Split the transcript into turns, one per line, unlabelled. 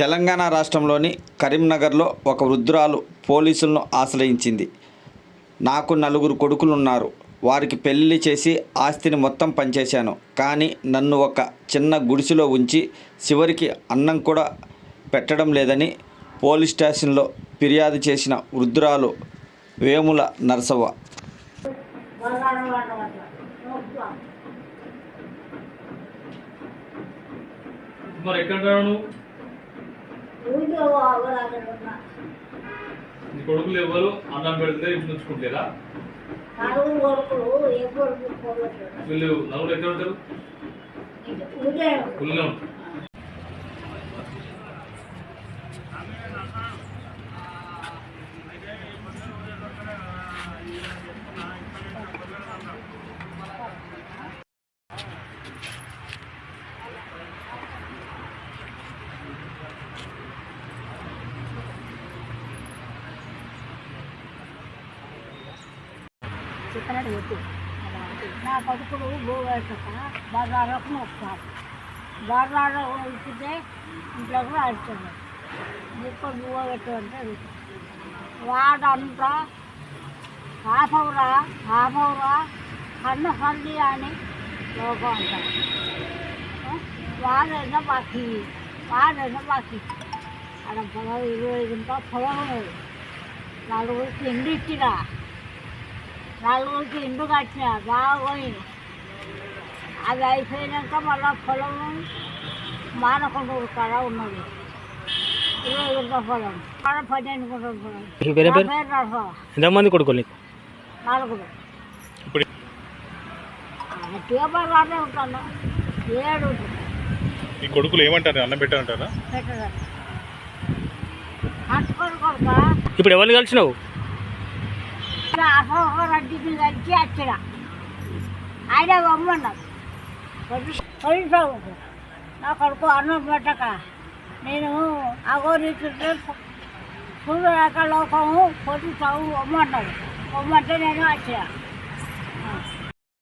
తెలంగాణ రాష్ట్రంలోని కరీంనగర్లో ఒక వృద్ధురాలు పోలీసులను ఆశ్రయించింది. నాకు నలుగురు కొడుకులున్నారు. వారికి పెళ్ళి చేసి ఆస్తిని మొత్తం పంచేశాను. కానీ నన్ను ఒక చిన్న గుడిసెలో ఉంచి చివరికి అన్నం కూడా పెట్టడం లేదని పోలీస్ స్టేషన్లో ఫిర్యాదు చేసిన వృద్ధురాలు వేముల నరసవ్వ.
మరి ఎక్కడ నీ కొడుకులు ఎవరు అన్నం పెడితే ఇంటి నుంచుకుంటారా
నలుగురు కొడుకులు
వీళ్ళు నలుగురు ఎక్కడ ఉంటారు? ఊళ్ళో ఉంటారు.
చెప్పినట్టు చెప్పు. నా కొడుకుడు భూవేసక బర్రాలకు వస్తారు బజార్లో ఇచ్చితే కూడా రాడుతుంది ఇక్కడ భూవ పెట్టమంటే వాడంతా ఆపవురా ఆపవురా కన్ను హల్లి అని లోకం అంటారు. వాడైనా బాకీ వాడైనా బాకీ అక్కడ పొలం ఇరవై గుంట పొలం ఉన్నది. నలుగురికి ఇండి నలుగురికి ఇండు కట్టిన బాగోయింది అది అయిపోయినాక మళ్ళా పొలం మానకొండూరు కాడ ఉన్నది. ఇరవై గుంట పొలం. కాడ పన్నెండు గుంటల పొలం.
ఎంతమంది కొడుకులు నీకు?
నలుగురు.
ఇప్పుడు
గట్టిగా బాగానే ఉంటాను. ఏడు.
ఈ కొడుకులు ఏమంటారు? అన్నం పెట్టారంటారా?
ఇప్పుడు ఎవరిని కలిసినావు?
అసలు రెడ్డికి కలిసి వచ్చిన ఆయన బొమ్మన్నారు పోలీసు నా కొడుకు అన్నం పెట్టక. నేను అగోరీతుంటే సూర్యరేఖ లోకము పోలీసు బొమ్మన్నారు వమ్మంటే నేను వచ్చిన